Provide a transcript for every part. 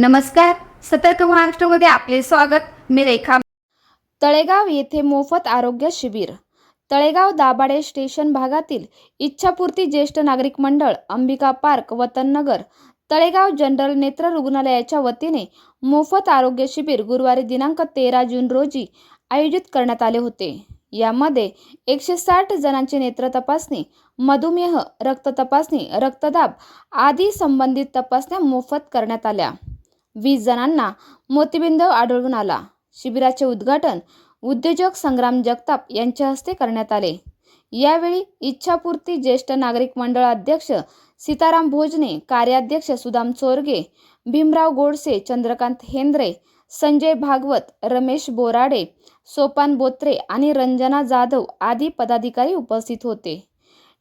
नमस्कार. सतर्क महाराष्ट्रमध्ये आपले स्वागत. मी रेखा. तळेगाव येथे मोफत आरोग्य शिबिर. तळेगाव दाभाडे स्टेशन भागातील इच्छापूर्ती ज्येष्ठ नागरिक मंडळ अंबिका पार्क वतननगर तळेगाव जनरल नेत्र रुग्णालयाच्या वतीने मोफत आरोग्य शिबिर गुरुवारी दिनांक तेरा जून रोजी आयोजित करण्यात आले होते. यामध्ये एकशे साठ जणांची नेत्र तपासणी मधुमेह रक्त तपासणी रक्तदाब आदी संबंधित तपासण्या मोफत करण्यात आल्या. वीस जणांना मोतीबिंद आढळून आला. शिबिराचे उद्घाटन उद्योजक संग्राम जगताप यांच्या हस्ते करण्यात आले. यावेळी इच्छापूर्ती ज्येष्ठ नागरिक मंडळ अध्यक्ष सीताराम भोजने कार्याध्यक्ष सुदाम चोरगे भीमराव गोडसे चंद्रकांत हेंद्रे संजय भागवत रमेश बोराडे सोपान बोत्रे आणि रंजना जाधव आदी पदाधिकारी उपस्थित होते.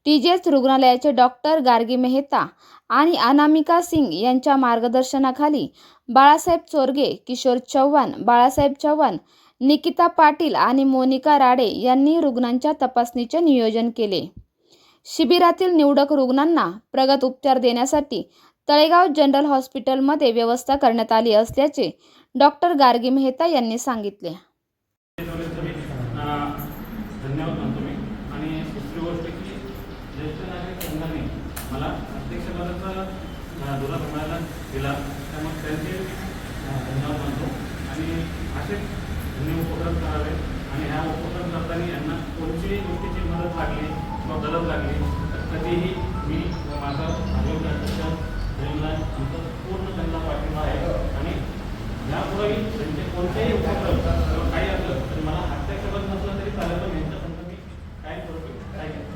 टीजेएस रुग्णालयाचे डॉक्टर गार्गी मेहता आणि अनामिका सिंग यांच्या मार्गदर्शनाखाली बाळासाहेब चोरगे किशोर चव्हाण बाळासाहेब चव्हाण निकिता पाटील आणि मोनिका राडे यांनी रुग्णांच्या तपासणीचे नियोजन केले. शिबिरातील निवडक रुग्णांना प्रगत उपचार देण्यासाठी तळेगाव जनरल हॉस्पिटलमध्ये व्यवस्था करण्यात आली असल्याचे डॉक्टर गार्गी मेहता यांनी सांगितले अं, धन्यवाद मानतो मी आणि दुसरी गोष्ट की ज्येष्ठ नागरिक संघाने मला अध्यक्षपदाचा दुरा मिळायला दिला. त्यामुळे त्यांचे धन्यवाद मानतो. आणि असेच त्यांनी उपक्रम करावे. आणि ह्या उपक्रम करताना यांना कोणतीही गोष्टीची मदत लागली किंवा गरज लागली तर कधीही मी माझा आरोग्य अध्यक्ष प्रेमला आमचं पूर्ण त्यांना पाठिंबा आहे. आणि यापुढेही त्यांचे कोणतेही उपक्रम किंवा काही असलं तरी मला अध्यक्षपद नसलं तरी चालेल पण यांच्या समजा मी काय करू शकतो काय करू